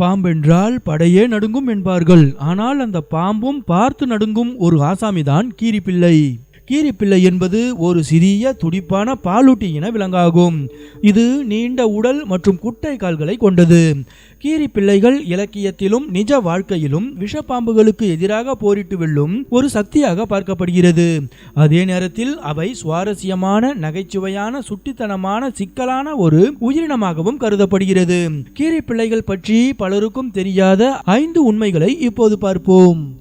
பாம்பென்றால் படையே நடுங்கும் என்பார்கள். ஆனால் அந்த பாம்பும் பார்த்து நடுங்கும் ஒரு ஆசாமிதான் கீரிப்பிள்ளை. கீரிப்பிள்ளை என்பது ஒரு சிறிய துடிப்பான பாலூட்டி இன விலங்காகும். இது நீண்ட உடல் மற்றும் குட்டை கால்களை கொண்டது. கீரிப்பிள்ளைகள் இலக்கியத்திலும் நிஜ வாழ்க்கையிலும் விஷப்பாம்புகளுக்கு எதிராக போரிட்டு வெல்லும் ஒரு சக்தியாக பார்க்கப்படுகிறது. அதே நேரத்தில் அவை சுவாரஸ்யமான நகைச்சுவையான சுட்டித்தனமான சிக்கலான ஒரு உயிரினமாகவும் கருதப்படுகிறது. கீரிப்பிள்ளைகள் பற்றி பலருக்கும் தெரியாத ஐந்து உண்மைகளை இப்போது பார்ப்போம்.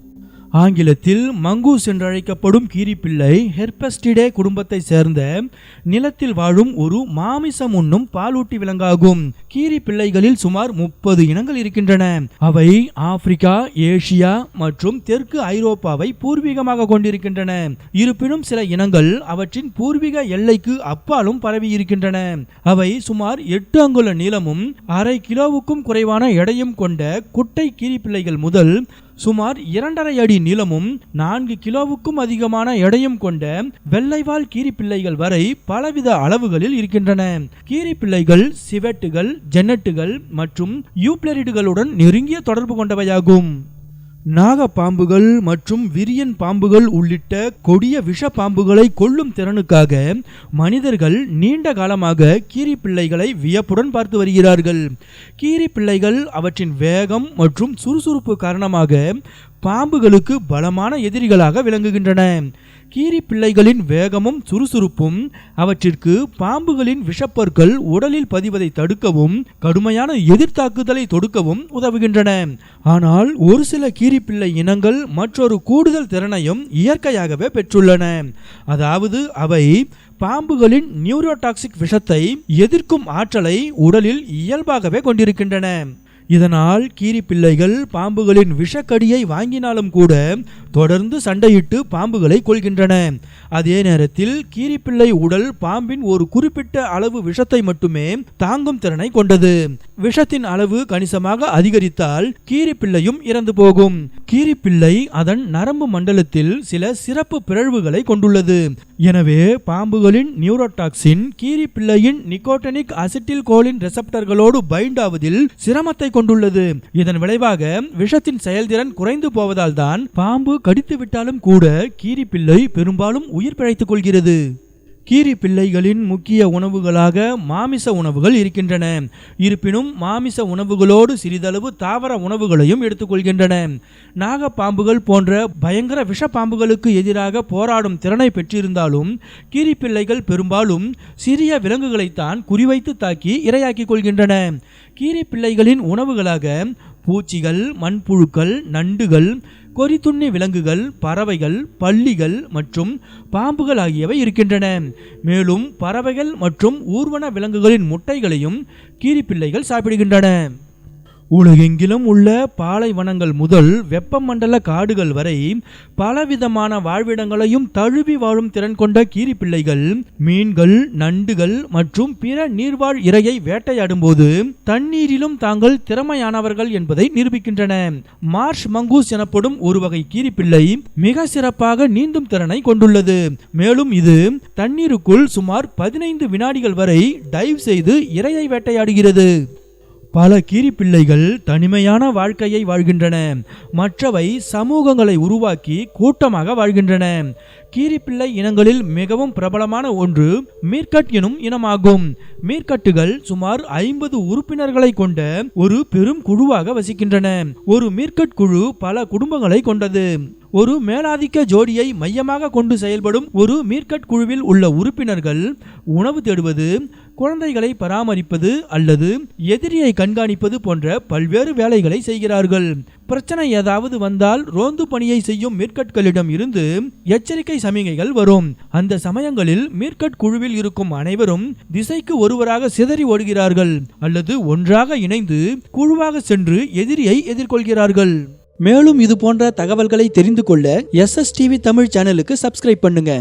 ஆங்கிலத்தில் மங்கூஸ் என்றழைக்கப்படும் கீரிப்பிள்ளை ஹெர்பஸ்டிடே குடும்பத்தை சேர்ந்த நிலத்தில் வாழும் ஒரு மாமிசம் உண்ணும் பாலூட்டி விலங்காகும். கீரிப்பிள்ளைகளில் சுமார் முப்பது இனங்கள் இருக்கின்றன. அவை ஆப்பிரிக்கா ஏசியா மற்றும் தெற்கு ஐரோப்பாவை பூர்வீகமாக கொண்டிருக்கின்றன. இருப்பினும் சில இனங்கள் அவற்றின் பூர்வீக எல்லைக்கு அப்பாலும் பரவி இருக்கின்றன அவை சுமார் எட்டு அங்குல நீளமும் அரை கிலோவுக்கும் குறைவான எடையும் கொண்ட குட்டை கீரிப்பிள்ளைகள் முதல் சுமார் இரண்டரை அடி நீளமும் நான்கு கிலோவுக்கும் அதிகமான எடையும் கொண்ட வெள்ளைவால் கீரிப்பிள்ளைகள் வரை பலவித அளவுகளில் இருக்கின்றன. கீரிப்பிள்ளைகள் சிவெட்டுகள் ஜென்னட்டுகள் மற்றும் யூப்ளரிடுகளுடன் நெருங்கிய தொடர்பு கொண்டவையாகும். நாக பாம்புகள் மற்றும் விரியன் பாம்புகள் உள்ளிட்ட கொடிய விஷ பாம்புகளை கொல்லும் திறனுக்காக மனிதர்கள் நீண்ட காலமாக கீரிப்பிள்ளைகளை வியப்புடன் பார்த்து வருகிறார்கள். கீரிப்பிள்ளைகள் அவற்றின் வேகம் மற்றும் சுறுசுறுப்பு காரணமாக பாம்புகளுக்கு பலமான எதிரிகளாக விளங்குகின்றன. கீரி பிள்ளைகளின் வேகமும் சுறுசுறுப்பும் அவற்றிற்கு பாம்புகளின் விஷப்பற்கள் உடலில் பதிவதை தடுக்கவும் கடுமையான எதிர்த்தாக்குதலை தொடுக்கவும் உதவுகின்றன. ஆனால் ஒரு சில கீரிப்பிள்ளை இனங்கள் மற்றொரு கூடுதல் திறனையும் இயற்கையாகவே பெற்றுள்ளன. அதாவது அவை பாம்புகளின் நியூரோடாக்சிக் விஷத்தை எதிர்க்கும் ஆற்றலை உடலில் இயல்பாகவே கொண்டிருக்கின்றன. இதனால் கீரிப்பிள்ளைகள் பாம்புகளின் விஷக்கடியை வாங்கினாலும் கூட தொடர்ந்து சண்டையிட்டு பாம்புகளை கொள்கின்றன அதே நேரத்தில் கீரிப்பிள்ளை உடல் பாம்பின் ஒரு குறிப்பிட்ட அளவு விஷத்தை மட்டுமே தாங்கும் திறனை கொண்டது. விஷத்தின் அளவு கணிசமாக அதிகரித்தால் கீரிப்பிள்ளையும் இறந்து போகும். கீரிப்பிள்ளை அதன் நரம்பு மண்டலத்தில் சில சிறப்பு பிறழ்வுகளை கொண்டுள்ளது. எனவே பாம்புகளின் நியூரோடாக்சின் கீரிப்பிள்ளையின் நிக்கோட்டனிக் அசிட்டில் கோலின் ரெசப்டர்களோடு பைண்ட் ஆவதில் சிரமத்தை கொண்டுள்ளது. இதன் விளைவாக விஷத்தின் செயல்திறன் குறைந்து போவதால் தான் பாம்பு கடித்து விட்டாலும் கூட கீரிப்பிள்ளை பெரும்பாலும் உயிர் பிழைத்துக் கொள்கிறது. கீரி பிள்ளைகளின் முக்கிய உணவுகளாக மாமிச உணவுகள் இருக்கின்றன. இருப்பினும் மாமிச உணவுகளோடு சிறிதளவு தாவர உணவுகளையும் எடுத்துக்கொள்கின்றன. நாகப்பாம்புகள் போன்ற பயங்கர விஷப்பாம்புகளுக்கு எதிராக போராடும் திறனை பெற்றிருந்தாலும் கீரிப்பிள்ளைகள் பெரும்பாலும் சிறிய விலங்குகளைத்தான் குறிவைத்து தாக்கி இரையாக்கிக் கொள்கின்றன. கீரிப்பிள்ளைகளின் உணவுகளாக பூச்சிகள் மண்புழுக்கள் நண்டுகள் கொறித்துண்ணி விலங்குகள் பறவைகள் பள்ளிகள் மற்றும் பாம்புகள் ஆகியவை இருக்கின்றன. மேலும் பறவைகள் மற்றும் ஊர்வன விலங்குகளின் முட்டைகளையும் கீரிப்பிள்ளைகள் சாப்பிடுகின்றன. உலகெங்கிலும் உள்ள பாலைவனங்கள் முதல் வெப்பமண்டல காடுகள் வரை பலவிதமான வாழ்விடங்களையும் தழுவி வாழும் திறன் கொண்ட கீரிப்பிள்ளைகள் மீன்கள் நண்டுகள் மற்றும் பிற நீர்வாழ் இரையை வேட்டையாடும்போது தண்ணீரிலும் தாங்கள் திறமையானவர்கள் என்பதை நிரூபிக்கின்றன. மார்ஷ் மங்கூஸ் எனப்படும் ஒரு வகை கீரிப்பிள்ளை மிக சிறப்பாக நீந்தும் திறனை கொண்டுள்ளது. மேலும் இது தண்ணீருக்குள் சுமார் பதினைந்து வினாடிகள் வரை டைவ் செய்து இரையை வேட்டையாடுகிறது. பல கீரிப்பிள்ளைகள் தனிமையான வாழ்க்கையை வாழ்கின்றன. மற்றவை சமூகங்களை உருவாக்கி கூட்டமாக வாழ்கின்றன. கீரிப்பிள்ளை இனங்களில் மிகவும் பிரபலமான ஒன்று மீர்கட் எனும் இனமாகும். மீர்கட்டுகள் சுமார் ஐம்பது உறுப்பினர்களை கொண்ட ஒரு பெரும் குழுவாக வசிக்கின்றன. ஒரு மீர்கட் குழு பல குடும்பங்களை கொண்டது. ஒரு மேலாதிக்க ஜோடியை மையமாக கொண்டு செயல்படும் ஒரு மீர்கட் குழுவில் உள்ள உறுப்பினர்கள் உணவு தேடுவது குழந்தைகளை பராமரிப்பது அல்லது எதிரியை கண்காணிப்பது போன்ற பல்வேறு வேலைகளை செய்கிறார்கள். பிரச்சனை ஏதாவது வந்தால் ரோந்து பணியை செய்யும் மீர்கட்களிடம் இருந்து எச்சரிக்கை சமிகைகள் வரும். அந்த சமயங்களில் மீர்கட் குழுவில் இருக்கும் அனைவரும் திசைக்கு ஒருவராக சிதறி ஓடுகிறார்கள் அல்லது ஒன்றாக இணைந்து குழுவாக சென்று எதிரியை எதிர்கொள்கிறார்கள். மேலும் இது போன்ற தகவல்களை தெரிந்து கொள்ள எஸ்எஸ்டிவி டிவி தமிழ் சேனலுக்கு சப்ஸ்கிரைப் பண்ணுங்க.